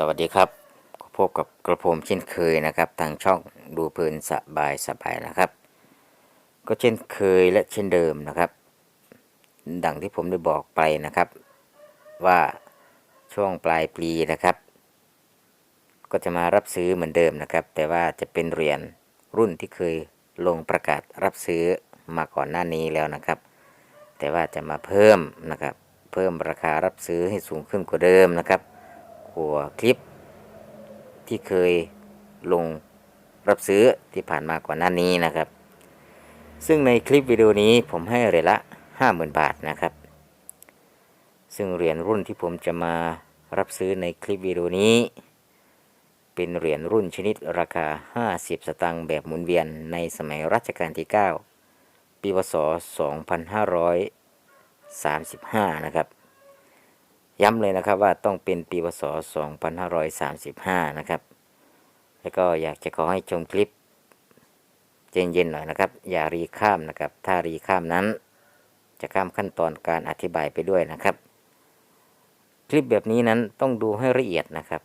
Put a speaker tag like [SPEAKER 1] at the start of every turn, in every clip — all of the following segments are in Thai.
[SPEAKER 1] สวัสดีครับพบกับกระผมเช่นเคยนะครับ ทางช่องดูเพลินสบายสบายนะครับ ก็เช่นเคยและเช่นเดิมนะครับ ดังที่ผมได้บอกไปนะครับ ว่าช่วงปลายปีนะครับ ก็จะมารับซื้อเหมือนเดิมนะครับ แต่ว่าจะเป็นเหรียญรุ่นที่เคยลงประกาศรับซื้อมาก่อนหน้านี้แล้วนะครับ แต่ว่าจะมาเพิ่มนะครับ เพิ่มราคารับซื้อให้สูงขึ้นกว่าเดิมนะครับ กว่าคลิปที่เคยลงรับซื้อที่ผ่านมาก่อนหน้านี้นะครับ ซึ่งในคลิปวิดีโอนี้ผมให้เหรียญละ 50,000 บาทนะครับ ซึ่งเหรียญรุ่นที่ผมจะมารับซื้อในคลิปวิดีโอนี้ เป็นเหรียญรุ่นชนิดราคา 50 สตางค์แบบหมุนเวียนในสมัยรัชกาลที่ 9 ปีพศ 2535 นะครับ ย้ำเลยนะครับว่าต้องเป็นปีพศ 2535 นะครับ แล้วก็อยากจะขอให้ชมคลิปเย็นๆหน่อยนะครับ อย่ารีข้ามนะครับ ถ้ารีข้ามนั้น จะข้ามขั้นตอนการอธิบายไปด้วยนะครับ คลิปแบบนี้นั้นต้องดูให้ละเอียดนะครับ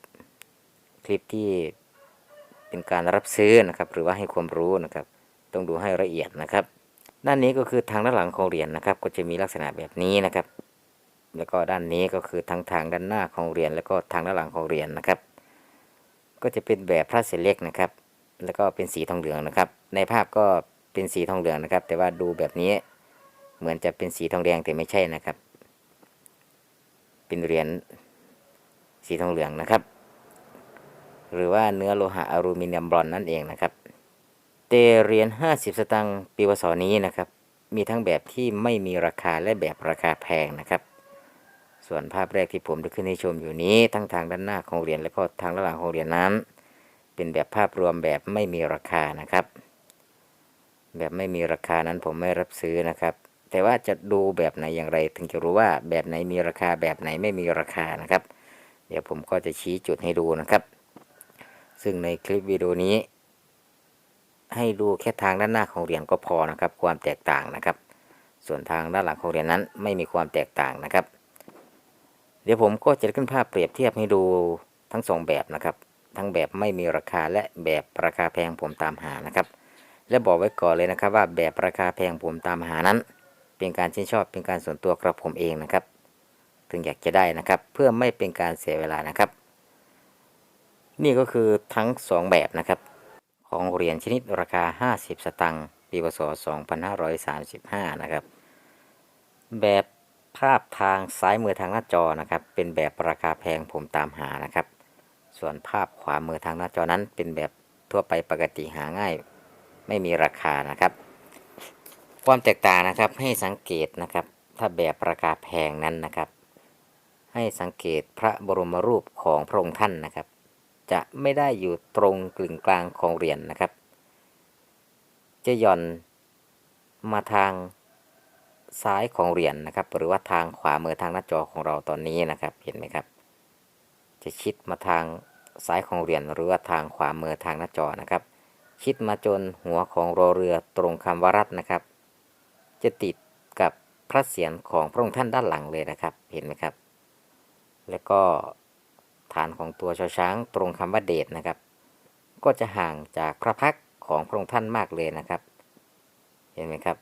[SPEAKER 1] คลิปที่เป็นการรับซื้อนะครับ หรือว่าให้ความรู้นะครับ ต้องดูให้ละเอียดนะครับ ด้านนี้ก็คือทางด้านหลังของเหรียญนะครับ ก็จะมีลักษณะแบบนี้นะครับ แล้วก็ด้านนี้ก็คือทั้งทางด้านหน้าของเหรียญแล้วก็ทางด้านหลังของเหรียญนะครับ ก็จะเป็นแบบพระเศษเล็กนะครับ แล้วก็เป็นสีทองเหลืองนะครับ ในภาพก็เป็นสีทองเหลืองนะครับ แต่ว่าดูแบบนี้เหมือนจะเป็นสีทองแดงแต่ไม่ใช่นะครับ เป็นเหรียญสีทองเหลืองนะครับ หรือว่าเนื้อโลหะอลูมิเนียมบรอนนั่นเองนะครับเตเหรียญ50 สตางค์ปีวศนี้นะครับ มีทั้งแบบที่ไม่มีราคาและแบบราคาแพงนะครับ ส่วนภาพแรกที่ผมได้ขึ้นให้ชมอยู่นี้ ทั้งทางด้านหน้าของเหรียญและก็ทางด้านหลังของเหรียญนั้น เป็นแบบภาพรวมแบบไม่มีราคานะครับ แบบไม่มีราคานั้นผมไม่รับซื้อนะครับ แต่ว่าจะดูแบบไหนอย่างไร ถึงจะรู้ว่าแบบไหนมีราคาแบบไหนไม่มีราคานะครับ เดี๋ยวผมก็จะชี้จุดให้ดูนะครับ ซึ่งในคลิปวิดีโอนี้ ให้ดูแค่ทางด้านหน้าของเหรียญก็พอนะครับ ความแตกต่างนะครับ ส่วนทางด้านหลังของเหรียญนั้นไม่มีความแตกต่างนะครับ เดี๋ยวผมก็จะขึ้นภาพเปรียบเทียบให้ดูทั้งสองแบบนะครับ ทั้งแบบไม่มีราคาและแบบราคาแพงผมตามหานะครับ และบอกไว้ก่อนเลยนะครับ ว่าแบบราคาแพงผมตามหานั้น เป็นการชื่นชอบเป็นการส่วนตัวกระผมเองนะครับ ถึงอยากจะได้นะครับ เพื่อไม่เป็นการเสียเวลานะครับ นี่ก็คือทั้งสองแบบนะครับ ของเหรียญชนิดราคา 50 สตังค์ปีพศ2535 นะครับ แบบาพทางซ้ายมือทางหน้าจอนะครับ เป็นแบบราคาแพงผมตามหานะครับ ส่วนภาพขวามือทางหน้าจอนั้น เป็นแบบทั่วไปปกติหาง่าย ไม่มีราคานะครับ ความแตกต่างนะครับให้สังเกตนะครับ ถ้าแบบราคาแพงนั้นนะครับ ให้สังเกตพระบรมรูปของพระองค์ท่านนะครับ จะไม่ได้อยู่ตรงกึ่งกลางของเหรียญนนะครับ จะหย่อนมาทาง ซ้ายของเหรียญนนะครับ หรือว่าทางขวามือทางหน้าจอของเราตอนนี้นะครับเห็นไหมครับ จะชิดมาทางซ้ายของเหรียญหรือว่าทางขวามือทางหน้าจอนะครับ ชิดมาจนหัวของรอเรือตรงคำว่ารัตนะครับ จะติดกับพระเศียรของพระองค์ท่านด้านหลังเลยนะครับ เห็นไหมครับ แล้วก็ฐานของตัวชอช้างตรงคำว่าเดชนะครับ ก็จะห่างจากพระพักของพระองค์ท่านมากเลยนะครับ เห็นไหมครับ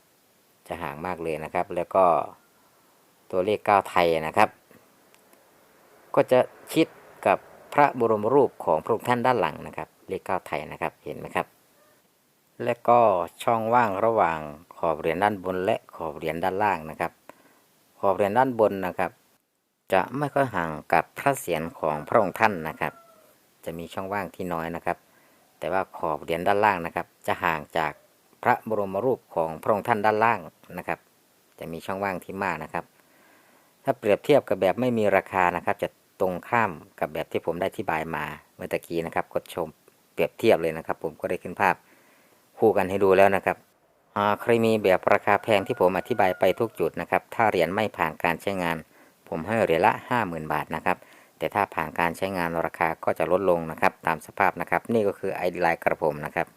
[SPEAKER 1] จะห่างมากเลยนะครับ แล้วก็ตัวเลขเก้าไทยนะครับ ก็จะชิดกับพระบรมรูปของพระองค์ท่านด้านหลังนะครับ เลขเก้าไทยนะครับเห็นไหมครับ และก็ช่องว่างระหว่างขอบเหรียญด้านบนและขอบเหรียญด้านล่างนะครับ ขอบเหรียญด้านบนนะครับ จะไม่ค่อยห่างกับพระเศียรของพระองค์ท่านนะครับ จะมีช่องว่างที่น้อยนะครับ แต่ว่าขอบเหรียญด้านล่างนะครับ จะห่างจาก พระบรมรูปของพระองค์ท่านด้านล่างนะครับ จะมีช่องว่างที่มากนะครับ ถ้าเปรียบเทียบกับแบบไม่มีราคานะครับ จะตรงข้ามกับแบบที่ผมได้อธิบายมาเมื่อตะกี้นะครับกดชมเปรียบเทียบเลยนะครับ ผมก็ได้ขึ้นภาพคู่กันให้ดูแล้วนะครับหากใครมีแบบราคาแพงที่ผมอธิบายไปทุกจุดนะครับ ถ้าเหรียญไม่ผ่านการใช้งาน ผมให้เหรียญละ 50,000 บาทนะครับ แต่ถ้าผ่านการใช้งานราคาก็จะลดลงนะครับ ตามสภาพนะครับ นี่ก็คือไอดีไลน์กระผมนะครับ